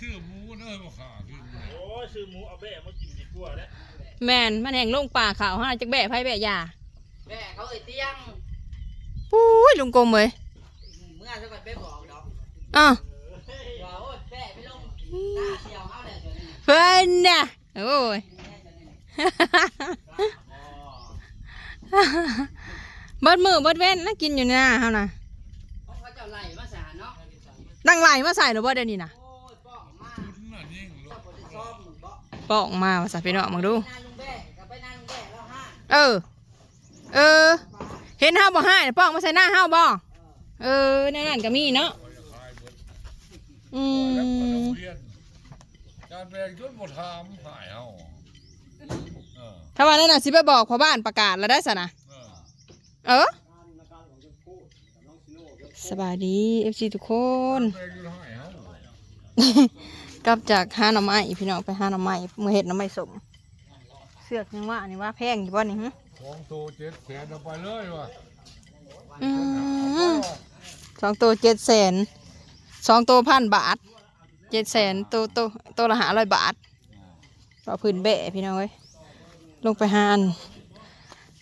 ชื่อหมูเนอะมาขาขึ้นมาโอ้ยซื้อหมูเอาแบะมากินดีกว่าแล้วแมนมันแห่งลงป่าขาวห้าจักแบะไผแบะยาแม่เขาเอ่ยเตียงปุ้ยลุงกลมเว้ยเมื่อสักวันไปบอกดอกอะว่าโอ้ยแม่ไปลงหน้าเดียวเอาเลยเดี๋ยวนี้เพิ่นน่ะโอ้ย เบิดมือเบิดเว้นนะกินอยู่หน้าเฮานะเพราะเขาเจ้าไล่มาสาเนาะตั้งไหลมาใส่หรือบ่เดี๋ยวนี้นะโอ้ ปอกมาว่าซะพี่น้องมาดูนางลุงแบ่กับไปนางลุงแบ่แล้วห้าเออ เออ เห็นเฮาบ่ให้น่ะปอกมาใส่หน้าเฮาบ่เออในนั้นก็มีเนาะคายเบิดอืแล้วก็มโรงเรียนการแบ่งจนหมดทามหายเฮาเออถ้าว่านั่นน่ะสิไปบอกพ่อบ้านประกาศแล้วได้ซะนะเออเออสบายดี FC ทุกคน แบ่งอยู่หายเฮากลับจากหาหน่อไม้พี่น้องไปหาหน่อไม้เมื่อเห็ดหน่อไม้สม เสือกยังว่านี่ว่าแพงอยู่บ่นี่หึของโตเจ็ดแสนเอาไปเลยว่ะอืมสองตัวเจ็ดแสนสองตัวพันบาทเจ็ดแสนตัวตัวตัวละหาร้อยบาทเราพื้นเบะพี่น้องเอ้ยลงไปหาอัน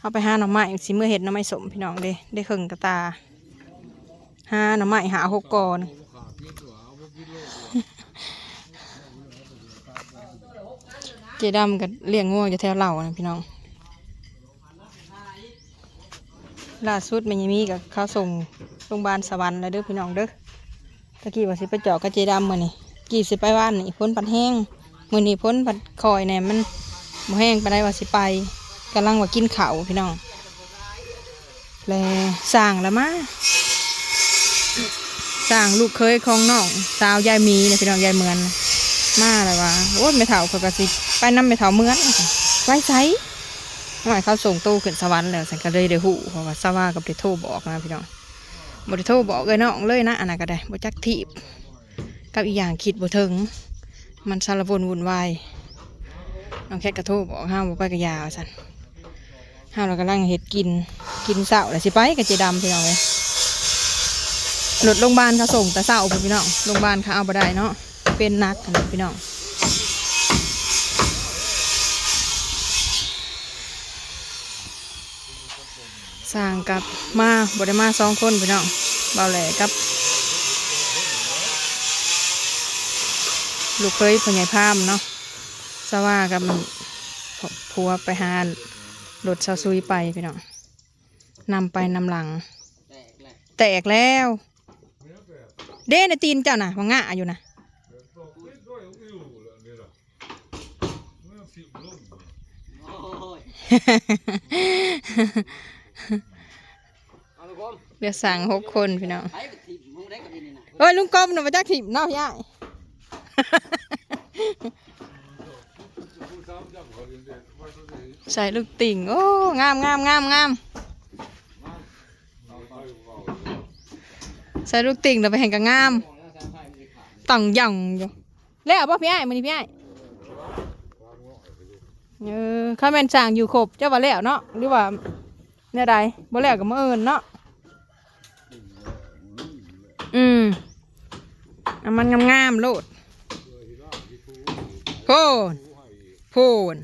เอาไปหาหน่อไม้สิเมื่อเห็ดหน่อไม้สมพี่น้องเด้ได้ครึ่งกระตาหาหน่อไม้หาหกกอน ขาพิษว่าเอาไปกินโลก เจดำกับเลี้ยงง่วงอยู่แถวเหล่านะพี่น้องล่าสุดมันยังมีกับเขาส่งโรงพยาบาลสวรรค์แล้วเด้อพี่น้องเด้อตะกี้ว่าสิไปเจาะกับเจดำมือนี่กี่สิไปว่านนี่พ้นปัดแห้งมือนี่พ้นปัดคอยเนี่ยมันบ่แห้งไปได้ว่าสิไปกำลังว่ากินเข้าพี่น้องแล้วสั่งแล้วมาสั่งลูกเคยของน้องสาวยายมีนะพี่น้องยายเหมือนมาแล้วว่าโอ้ไม่เถาเขากระสิ ไปน้ำไม่เถาเหมือนไว้ใช้หน่อยเขาส่งตู้ขึ้นสวรรค์แล้วสันก็เลยได้หูเพราะว่าสว่ากับได้โทรบอกนะพี่น้องบ่ได้โทรบอกเลยน้องเลยนะอันนั้นก็ได้บ่จักทีบกับอีกอย่างคิดบ่ถึง มันสารวนวุ่นวายน้องแคทก็โทรบอกห้ามบ่ไปกับยาสันห้ามเรากำลังเฮ็ดกินกินเช้าแล้วสิไปกับเจดำพี่น้องเลยรถโรงพยาบาลเขาส่งแต่เช้าพี่น้องโรงพยาบาลเขาเอาบ่ได้เนาะเป็นนักพี่น้อง สร้างกับมาบไดมาสองคนพี่น้องเบาแหล่กับ ลูกเคยพ่อใหญ่พามเนาะสว่ากับผัวไปหารถซาซุยไปพี่น้องนำไปนำหลังแตกเลยแตกแล้ว เด้ในตีนเจ้าน่ะว่างะอยู่นะ ตกพิษด้วยอิ่วแล้วนี่ล่ะเมื่อสิบลุ่มโอ้ยเอาลูกผมเรียกสั่งหกคนพี่น้องไปไปทีมึงได้กับนี่นะเอ้ยลุงกรมหนูมาจากถิ่มเนาะพี่ไอ้ายผู้สาวจับเขาเรียนเด็กไว้ตัวนี้ใส่ลูกติ่งโอ้งามงามงามงามเอาไปเอาใส่ลูกติ่งเราไปแห่งกับงามต่องหย่องอยู่แล้วป่ะพี่ไอ้ายมันนี่พี่ไอ้ายเออข้าแม่นสั่งอยู่ครบเจ้าว่าแล้วเนาะหรือว่า เนี่ยใดบ่แล้วกับมื่ออื่นเนาะอืมเอามันงามๆโลดโพนโพน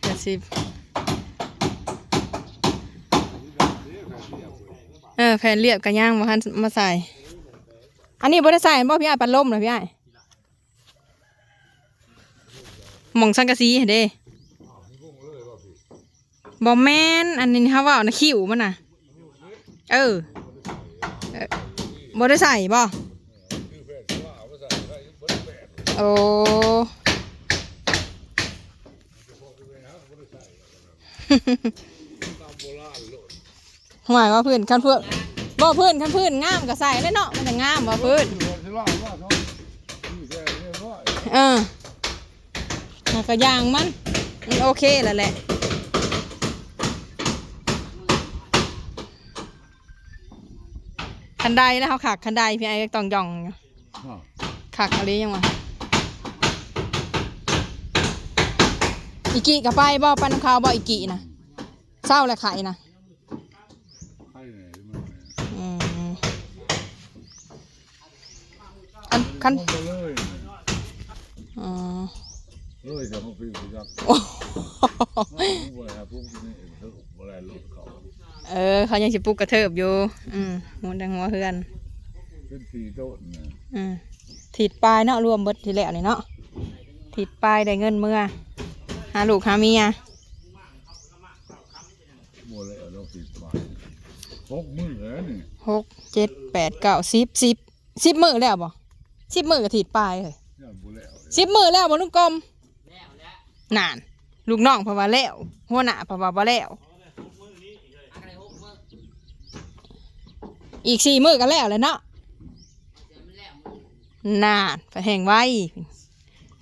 เดี๋ยวสิเออแผ่นเรียบกันย่างมาทันมาใส่ อันนี้บ่ได้ใส่บ่พี่อ้ายปัดลมเหรอพี่อ้ายหมองสังกะสีเห็นเด้ บ่แม่นอันนี้เขาว่านะคิวมันน่ะเออเออบ่ได้ใส่บ่โอ้หมายว่าพื้นคันเพื่อนบ่พื้นคันพื้นงามก็ใส่เลยเนาะมันจะงามบ่พื้นตัวที่ล่าว่าเออแล้วก็ยางมันมันโอเคแล้วแหละ คันไดแล้วเขาขากคันไดพี่ไอ้ต้องย่องอยู่ขากอะไรยังวะอีกีกับไปบ่ไปน้ำขาวบ่อีกีนะเศร้าและไข่นะให้ไหนมันอืมคันลงไปเลยอ๋อเลยจะมาปีกยักษ์โอ้บ่ได้พวกนี้เถอะบ่ได้รถเขา เออ เขายังสิปลุกกระเทิบอยู่ อืมหัวดังหัวเฮือนเป็นสีโต๊ะเนี่ยอืมถีดปลายเนาะรวมเบิดทีแล้วนี่เนาะถีดปลายได้เงินเมื่อหาลูกหาเมียบ่ได้เอาเราปิดมาพกมือแล้วนี่หกเจ็ดแปดเก้าสิบสิบสิบมือแล้วบ่สิบมือกับถีดปลายเลยย่านบ่แล้วสิบมือแล้วบ่ลุงกลมแล้วแล้วนาน ลูกน้องเพราะว่าแล้วหัวหน้าเพราะว่าบ่แล้ว อะไรหกมื้อ อีกสี่มือก็แล้วเลยเนาะเดี๋ยวมันแล้วมึงนานไปแห่งไว้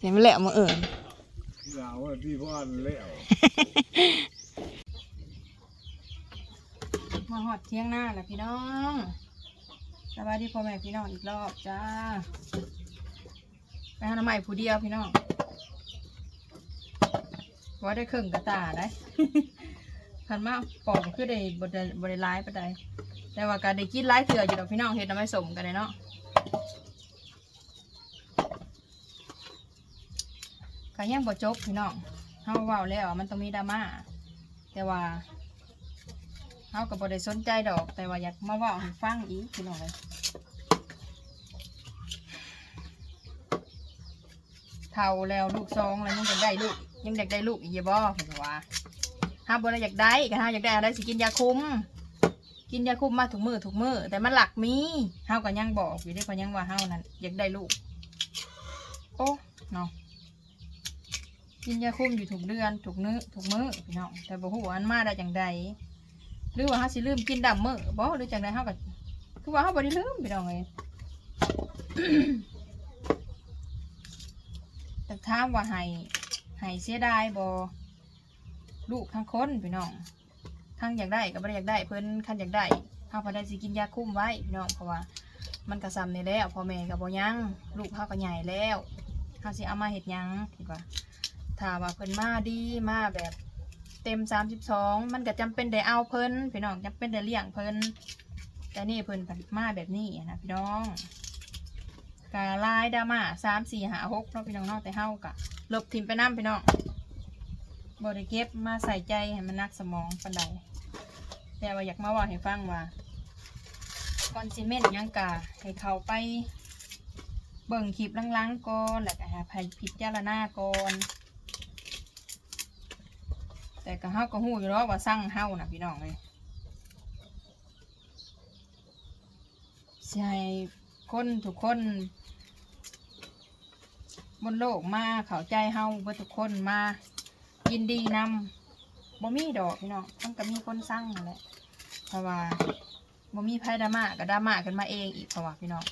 เห็นไหมแล้วมาเอิญยาวว่าที่พ่อนแล้วมาหอดเที่ยงหน้าแล้วพี่น้องสบายดีพ่อแม่พี่น้องอีกรอบจ้าไปหาหน้าใหม่ผู้เดียวพี่น้องว่าได้เครื่องกระตาได้พันมากปอกคือได้บได้บได้ร้ายปะใด แต่ว่าการได้กินร้ายเถื่ออยู่ดอกพี่น้องเห็ดน้ำไม่สมกันเลยเนาะก็ยังบ่จบพี่น้องเฮาเว้าแล้วมันต้องมีดราม่าแต่ว่าเขาก็บ่ได้สนใจดอก แต่ว่าอยากมาเว่าให้ฟังอีกพี่น้องเลยเท่าแล้วลูกซองแล้วยังอยากได้ลูกยังอยากได้ลูกอีกอย่าบ่เห็นว่าห้าบ่ได้อยากได้ก็ห้าอยากได้อะไรสิกินยาคุม กินยาคุมมาถูกมือถูกมือ แต่มันหลักมีเฮาก็ยังบอกอยู่ได้ก็ยังว่าเฮานั่นอยากได้ลูก โอ้เนาะกินยาคุมอยู่ถูกเดือนถูกนื้อถูกมือพี่น้องแต่บ่ฮู้ว่าอันมาได้จังใดหรือว่าเฮาสิลืมกินดำมื้อบ่หรือจังไดเฮาก็คือว่าเฮาบ่ได้ลืมพี่น้องเอ้ยแต่ถามว่าให้ให้เสียดายบ่ลูกทั้งคนพี่น้อง ทั้งอยากได้ก็บ่ได้อยากได้เพิ่นคันอยากได้เฮาพอได้สิกินยาคุ้มไว้พี่น้องเพราะว่ามันก็ซ้ำนี่แล้วพ่อแม่ก็บ่ยังลูกเฮาก็ใหญ่แล้วเฮาสิเอามาเฮ็ดหยังคิดว่าถ้าว่าเพิ่นมาดีมาแบบเต็มสามสิบสองมันก็จำเป็นได้เอาเพิ่นพี่น้องจำเป็นได้เลี้ยงเพิ่นแต่นี่เพิ่นผลิตมาแบบนี้นะพี่น้องกาลายดาม่าสามสี่หาหกเนาะพี่น้องเนาะแต่เฮากะลบทิมไปน้ำพี่น้องบริเก็บมาใส่ใจให้มันนักสมองปันใด แต่ว่าอยากมาว่าให้ฟังว่าก่อนซีเมนต์ยังกะให้เขาไป เบิ่งคลิปลังๆก่อนแล้วก็ให้พิจารณาก่อนแต่ก็เฮาก็ฮู้อยู่แล้วว่าสั่งเฮานะพี่น้องเลยสิให้คนทุกคนบนโลกมาเข้าใจเฮาเบ่ทุกคนมายินดีนำ บ่มีดอกพี่น้องมันก็มีคนสั่งนั่นแหละเพราะว่าบ่มีไผดราม่าก็ดราม่ากันมาเองอีกเพราะว่าพี่น้อง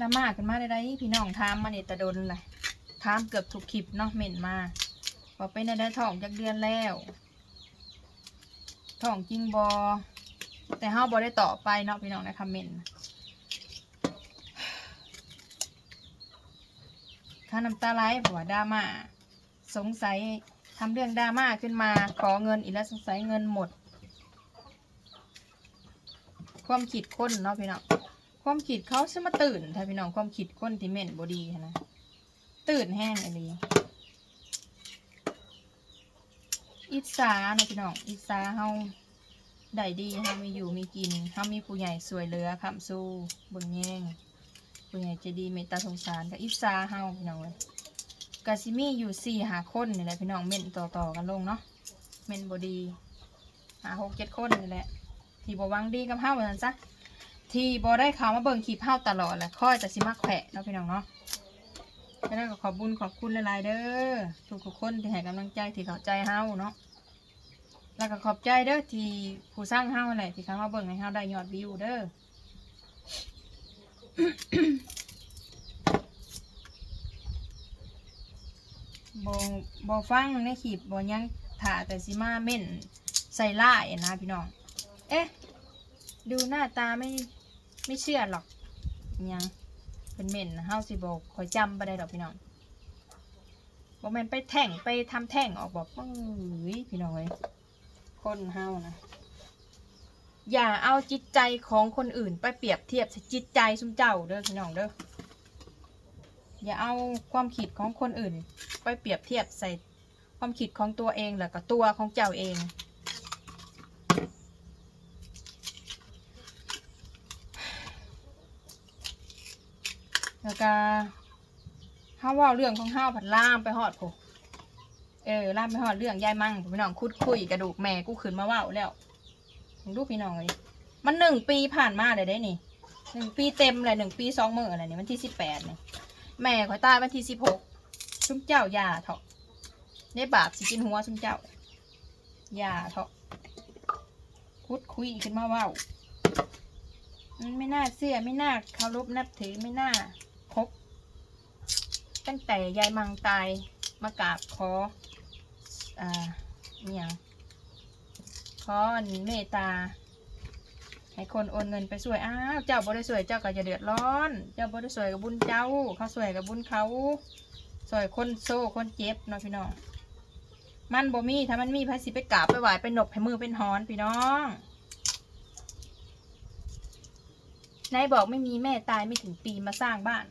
ดราม่ากันมาได้ๆพี่น้องถามมาเนี่ตะดนเลยถามเกือบทุกคลิปเนาะเม่นมาพอไปในได้ท้องจากเดือนแล้วท้องจริงบอแต่เฮาบอได้ต่อไปเนาะพี่น้องในคอมเมนต์ค่าน้ำตาไหลผัวดราม่า สงสัยทำเรื่องดราม่าขึ้นมาขอเงินอีกแล้วสงสัยเงินหมด ความคิดคนเนาะพี่น้องความคิดเขาชื่อมาตื่นถ้าพี่น้องความคิดคนที่เม่นบอดี้นะตื่นแห้งอะไรอิสาเนาะพี่น้องอิสาเฮาได้ดีเฮามีอยู่มีกินเฮามีผู้ใหญ่สวยเหลือคำสู้เบิ่งแย่งผู้ใหญ่ใจดีเมตตาสงสารกับอิสาเฮาพี่น้องเลย กาซิมีอยู่สี่หาคนนี่แหละพี่น้องเม่นต่อต่อกันลงเนาะเม่นบดีหาหกเจ็ดคนนี่แหละ ที่บหวังดีกับเฮาวนันซะที่บได้เข้ามาเบิ่งคลิปเฮาตลอดแหละค่อยแต่สิมักแผะเนาะพี่น้องเนาะฉะนั้นก็ขอบบุญขอบคุณหลายๆเด้อทุกทุกคนที่ให้กำลังใจที่เข้าใจเฮาเนาะแล้วก็ขอบใจเด้อที่ผู้สร้างเฮาแหละที่เขามาเบิ่งให้เฮาได้ยอดวิวเด้อ บ่บ่ฟังในคลิปบ่ยังถ่าแต่สิมาเม่นใส่ล่ายนะพี่น้อง เอ๊ะ ดูหน้าตาไม่ไม่เชื่อหรอกยังเป็นเม่นเฮาสิบอกคอยจำไปได้ดอกพี่น้องบอกแม่นไปแท่งไปทำแท่งออกบอกเอ้ยพี่น้องเอ้ยคนเฮานะอย่าเอาจิตใจของคนอื่นไปเปรียบเทียบจิตใจซุมเจ้าเด้อพี่น้องเด้อ อย่าเอาความคิดของคนอื่น ไปเปรียบเทียบใส่ความคิดของตัวเองแล้วก็ตัวของเจ้าเองแล้วก็ห้าว่าเรื่องของห้าผัดล่ามไปหอดผมเออล่ามไปหอดเรื่องยายมั่งพี่น้องคุดคุยกระดูกแม่กูขืนมาว่าแล้วดูพี่น้องเลยมันหนึ่งปีผ่านมาเลยได้นี่หนึ่งปีเต็มเลยหนึ่งปีสองมื่ออะไรนี่วันที่สิบแปดนี่ แม่ขอยตายวันที่สิบหกซุ้มเจ้าอยาเถาะได้บาปสิกินหัวซุ้มเจ้าอยาเถาะคุดคุยขึ้นมาว่ามันไม่น่าเชื่อไม่น่าเคารพนับถือไม่น่าคบตั้งแต่ยายมังตายมากราบขออ่าเนี่ยขอเมตตา ให้คนโอนเงินไปช่วย อ้าว เจ้าบ่ได้ช่วย เจ้าก็จะเดือดร้อน เจ้าบ่ได้ช่วยกับบุญเจ้า เขาช่วยกับบุญเขาช่วยคนโซ่คนเจ็บเนาะพี่น้อง มันบ่มี ถ้ามันมีไผสิไปกราบไปไหวไปหนบให้มือเป็นหอนพี่น้องนายบอกไม่มีแม่ตายไม่ถึงปีมาสร้างบ้าน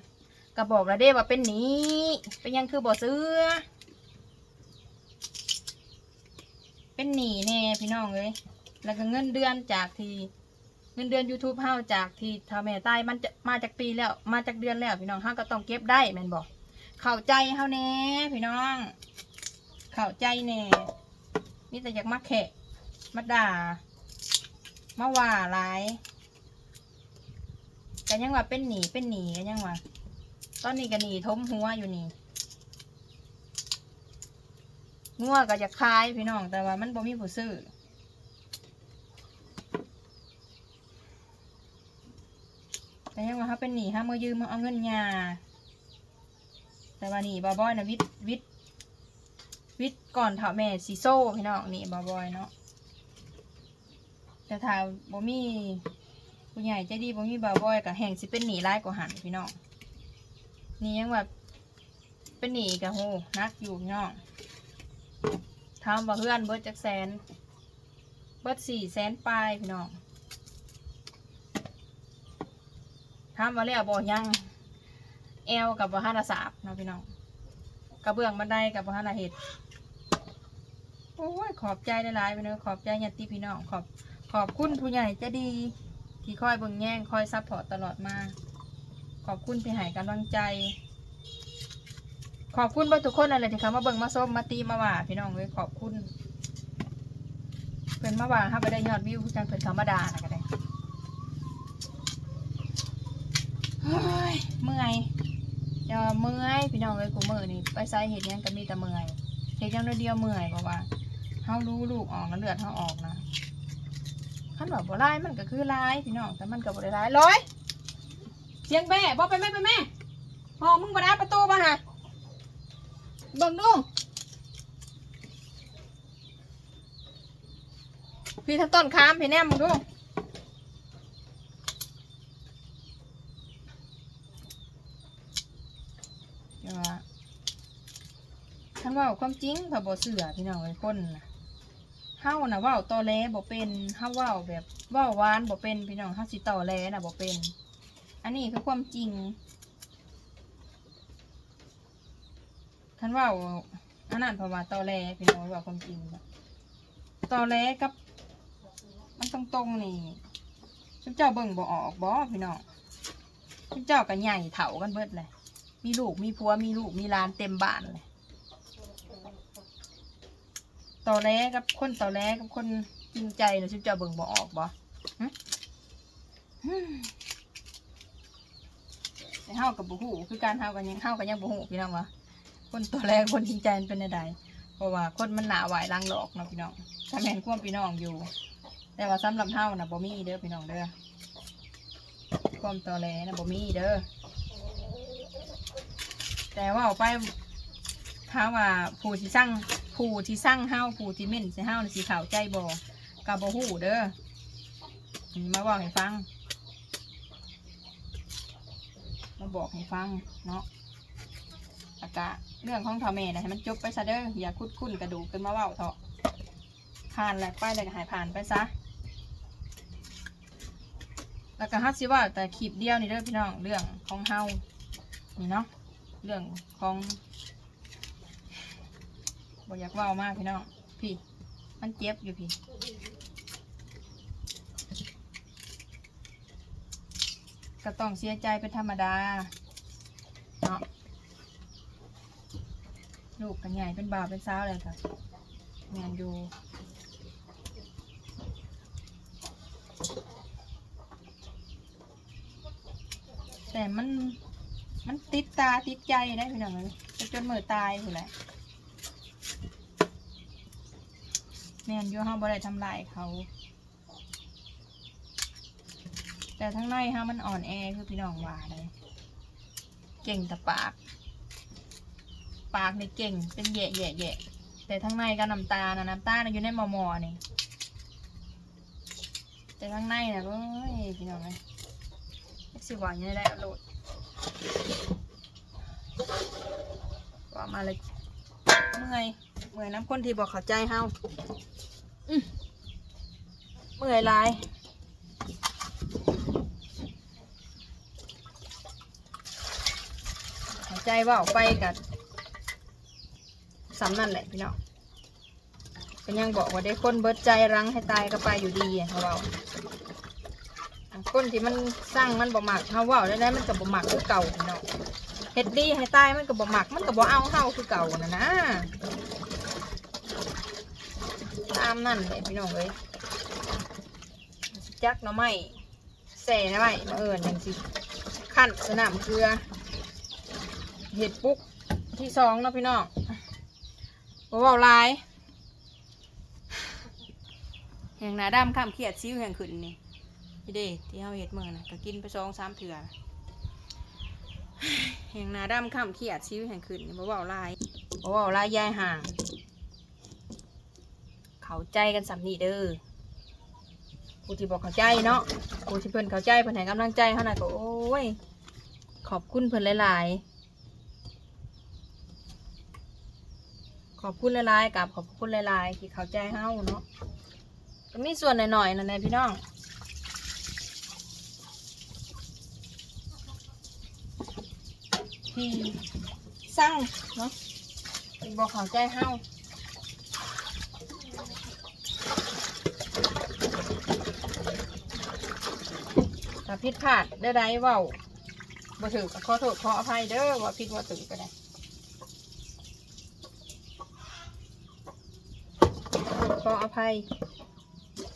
ก็บอกแล้วเด้ว่าเป็นหนี้เป็นยังคือบ่อซื้อ เป็นหนีแน่พี่น้องเลยแล้วก็เงินเดือนจากที่ เงินเดือน YouTube เฮาจากที่ทาแม่ใตายมันจะมาจากปีแล้ว มาจากเดือนแล้ว พี่น้องเฮาก็ต้องเก็บได้แม่นบอกเข้าใจเฮาแน่พี่น้อง เข้าใจแน่มีแต่อยากมาแขะมาด่ามาว่าหลายกันยังว่าเป็นหนีเป็นหนีกันยังว่าตอนนี้ก็หนีทมหัวอยู่นี่งัวก็จะคลายพี่น้องแต่ว่ามันบ่มีผู้ซื้อ แต่ยังว่าเขาเป็นหนีห้ามือยืมมาเอาเงินยาแต่ว่านี่บอบอยนะวิทย์วิทย์วิทย์ก่อนเถาแม่สีโซ่พี่น้องนี่บอบอยเนาะแต่ถ้าบ่มีผู้ใหญ่ใจดีบ่มีบอบอยกับแห่งสิเป็นหนีร้ายกว่าหันพี่น้องนี่ยังแบบเป็นหนีกับโหนักอยู่พี่น้องทำว่เพื่อนเบิร์ดจักแสนเบิร์ดสี่แสนปลายพี่น้อง ทำมาแล้วบ่ยังแอลกับบ่ฮันาสาบนะพี่น้องกระเบื้องบันไดกับบ่ฮันาเห็ดโอ้ยขอบใจหลายๆพี่น้องขอบใจญาติพี่น้องขอบขอบคุณผู้ใหญ่จะดีที่คอยเบิ่งแย่งคอยซัพพอร์ตตลอดมา ขอบคุณที่ให้กำลังใจ ขอบคุณบ่ทุกคนอะไรที่เขามาเบิ่งมาส้มมาตีมาว่าพี่น้องเลยขอบคุณเพิ่นมาว่าครับไปได้ยอดวิวจังเพิ่นธรรมดานะก็ได้ เฮ้ยเมื่อยจะเมื่อยพี่น้องเลยกูเมื่อยนี่ไปไซเห็ดยังก็มีแต่เมื่อยเห็ดยังเดียวเมื่อยเพราะว่าเฮารู้ลูกออกแล้วเลือดเฮาออกนะขั้นว่าบ่ร้ายมันก็คือร้ายพี่น้องแต่มันก็บ่ได้ร้ายร้อยเสียงแม่บอกไปแม่ไปแม่พอมึงบ่ได้ประตูมาหาเบิ่งดูพี่ทั้งต้นคามพี่แนมมึงดู ว่าท่านว่าความจริงพระบเสือพี่น้องไอ้คนนะเฮาน่ะว่าตอแหลบ่เป็นเฮาว่าแบบว่าหวานบ่เป็นพี่น้องเฮาสิตอแหลน่ะบ่เป็น อันนี้คือความจริงท่านว่าอันนั้นเพราะว่าตอแหลพี่น้องว่าความจริงตอแหลกับ มันตรงๆนี่ชุบเจ้าเบิ่งบ่ออกบ่พี่น้องชุบเจ้าก็ใหญ่เถากันเบิดเลย มีลูกมีผัวมีลูกมีหลานเต็มบ้านเลยต่อแรกกับคนต่อแรกกับคนจริงใจนะชิบจ้าเบิ่งบ่ออกบ่หึฮึ่มแต่เฮากับบ่ฮู้คือการเฮากันยังเฮากันยังบ่ฮู้พี่น้องวะคนต่อแรกคนจริงใจเป็นใดเพราะว่าคนมันหนาไหวลังหลอกเนาะพี่น้องถ้าแม่นความพี่น้องอยู่ แต่ว่าสำหรับเฮานะบ่มีเด้อพี่น้องเด้อความต่อแรนะบ่มีเด้อ แต่ว่าเอาไปถ้าว่าผู้ที่สร้างผู้ที่สร้างเฮาผู้ที่เม่นใส่เฮาสีขาวใจบ่กับบ่ฮู้เด้อนี่มาบอกให้ฟัง มาบอกให้ฟังเนาะอากาเรื่องของทอแม่นะให้มันจบไปซะเด้ออย่าคุดคุ้นกระดูกขึ้นมาเว้าเถอะผ่านแล้วไปเลยหายผ่านไปซะแล้วก็ฮัตสิว่าแต่คลิปเดียวนี่เด้อพี่น้องเรื่องของเฮานี่เนาะ เรื่องของบ่อยากว้ามากพี่น้องพี่ มันเจ็บอยู่พี่ก็ต้องเสียใจเป็นธรรมดาเนาะลูกกันใหญ่เป็นบ่าวเป็นสาวเลยค่ะงานอยู่แต่มัน มันติดตาติดใจได้พี่น้องเลยจนมือตายอยู่แหละแม่นอยู่เฮาบ่ได้ทำลายเขา แต่ทั้งในฮะมันอ่อนแอคือพี่น้องว่าเลยเก่งแต่ปาก ปากนี่เก่งเป็นแย่แย่แย่แต่ทั้งในก็น้ำตานะน้ำตาน่ะอยู่ในมอมอนี่แต่ทั้งในนะเอ้ยพี่น้องเลยสิหวานยังได้อาโหลด ว่ามาเลยเมื่อยเมื่อยน้ำคนที่บอกเข้าใจเฮาเมื่อยลายหาใจว่าไปกับสำนั่นแหละพี่น้องก็นยังบอกว่าได้คนเบิดใจรังให้ตายก็ไปอยู่ดีอะเขาเว่าอัน คนที่มันสร้างมันบ่หมักเขาเว่าได้ได้มันก็บ่หมักคือเก่าพี่น้องเฮ็ดดีให้ตายมันก็บ่หมักมันก็บ่เอาเฮาคือเก่านะนะตามนั่นแหละพี่น้องเอ้ยจักหน่อไม้แส่หน่อไม้มาเอิญอย่างสิขั้นสนามเกลือ เห็ดปุ๊กที่สองเนาะพี่น้องบ่เบาหลายแห่งหนาดำข้ามเขียดซิ้วแห่งขึ้นนี่ พี่เด้ที่เฮาเห็ดเมื่อนะก็กินไปสองสามเถื่อแห่งนาดำข้ามเขียดซิ้วแห่งขึ้นบ่เบาหลายบ่เบาหลายยายห่าง เข้าใจกันสำนีเด้อผู้ที่บอกเข้าใจเนาะผู้ที่เพิ่นเข้าใจเพิ่นให้กำลังใจเฮาน่ะก็โอ้ย ขอบคุณเพิ่นหลายๆ ขอบคุณหลายๆกับขอบคุณหลายๆที่เข้าใจเฮาเนาะก็มีส่วนหน่อยๆนั่นแหละพี่น้อง ที่สร้างเนาะบอกเข้าใจเฮาถ้าผิดพลาดได้ไรเว้าบ่ถือขอโทษขออภัยเด้อว่าผิดว่าถือก็ได้ขออภัย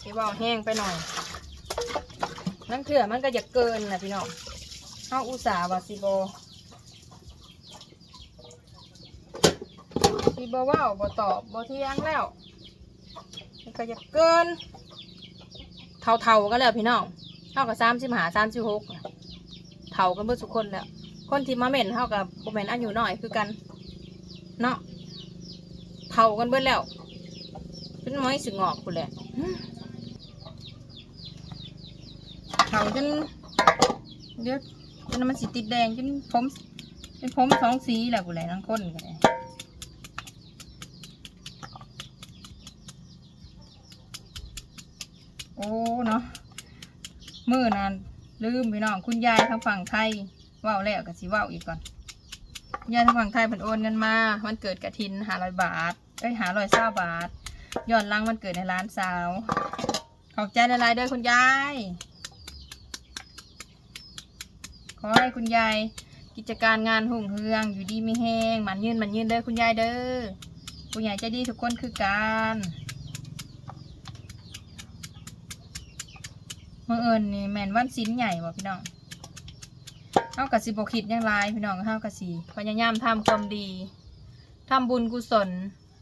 ที่เว่าแห้งไปหน่อยนั่นเถื่อมันก็จะเกินนะพี่น้องเฮาอุตสาห์วาสิโบ บเว่าบ่ตอบบ่เที่ยงแล้วมันก็จะเกิน เท่าๆกันแล้วพี่น้องเท่ากับสามสิบหาสามสิบหกเท่ากันเบิดทุกคนแล้วคนที่มาเหม็นเท่ากับโมเมนอายุน้อยคือกันเนาะเท่ากันเบิดแล้วเป็นไม้สึงออกกูแหละเท่าจนเดี๋ยวจนมันสีติดแดงจนผมเป็นผมสองสีแหละกูแหละทั้งคนกันเลย โอ้เนาะมือนั้นลืมพี่น้องคุณยายทางฝั่งไทยว้าแล้วก็สิว้าอีกก่อนยายทางฝั่งไทยเพิ่นโอนเงินมาวันเกิดกระถินหาร้อยบาทเอ้ยหาร้อยเศร้าบาทย้อนลังวันเกิดในร้านสาว ขอบใจหลายๆเด้อคุณยาย ขอให้คุณยายกิจการงานหุ่งเฮือง อยู่ดีไม่แห้งมันยืนมันยืนเด้อคุณยายเด้อคุณยายใจดีทุกคนคือกัน เมื่อเอิญนี่แมนวันสินใหญ่บ่พี่น้องเฮากะสิบ่คิดยังลายพี่น้องเฮากะสิพยายามทำความดีทำบุญกุศล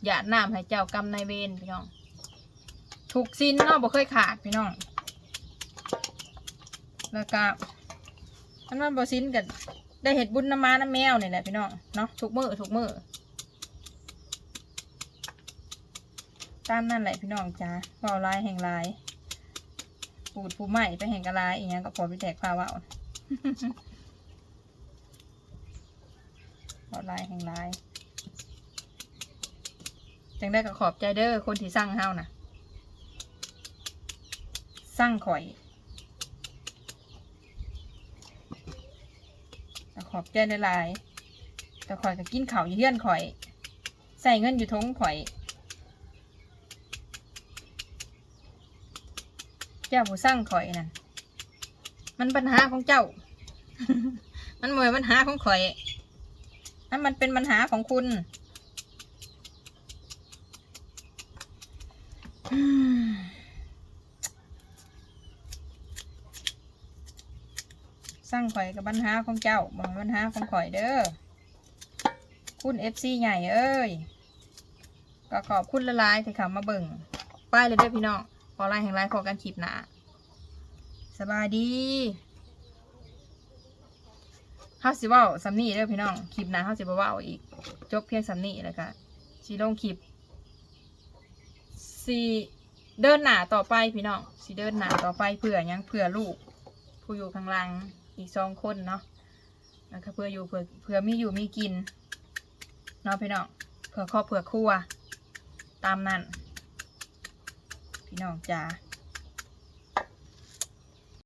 อย่าน้ำให้เจ้ากรรมนายเวรพี่น้อง ถูกสินเนาะบ่เคยขาดพี่น้อง แล้วก็อันนั้นบ่สินก็ได้เฮ็ดบุญน้ำมาน้ำแมวนี่แหละพี่น้องเนาะทุกมือทุกมือตามนั่นแหละพี่น้องจ้าเว้าลายแห่งลาย ปูดผู้ใหม่ไปเห็นกระไรอย่างเงี้ยก็พอไปแตกพาว่าขอลายแห่งลายจังได้กับขอบใจเด้อคนที่สร้างเฮานะสร้างข่อยขอบใจได้ลายแต่ข่อยก็กินเข่าอยู่เยื่อนข่อย ใส่เงินอยู่ท้องข่อย เจ้าผู้สร้างข่อยนั่นมันปัญหาของเจ้า มันเหมือนปัญหาของข่อยนั่นมันเป็นปัญหาของคุณสร้างข่อยกับปัญหาของเจ้าบ่แม่นปัญหาของข่อยเด้อคุณเอฟซีใหญ่เอ้ยก็ขอบคุณละลายที่เขามาเบิ่งป้ายเลยเด้อพี่น้อง ขอไลน์แห่งไลน์ขอกันคลิปหนาสบายดีเฮาสิเว้าสำนีเด้อพี่น้องคลิปหน้าเฮาสิบ่เว้าอีก จบเพียงสำนีแล้วก็สิลงคลิปสิเดินหน้าต่อไปพี่น้องสิเดินหน้าต่อไปเพื่อยังเพื่อลูก ผู้อยู่ข้างล่างอีกสองคนเนาะแล้วก็เพื่ออยู่เพื่อเพื่อมีอยู่มีกินเนาะพี่น้องเผื่อครอบเผื่อครัวตามนั้น พี่น้องจ้า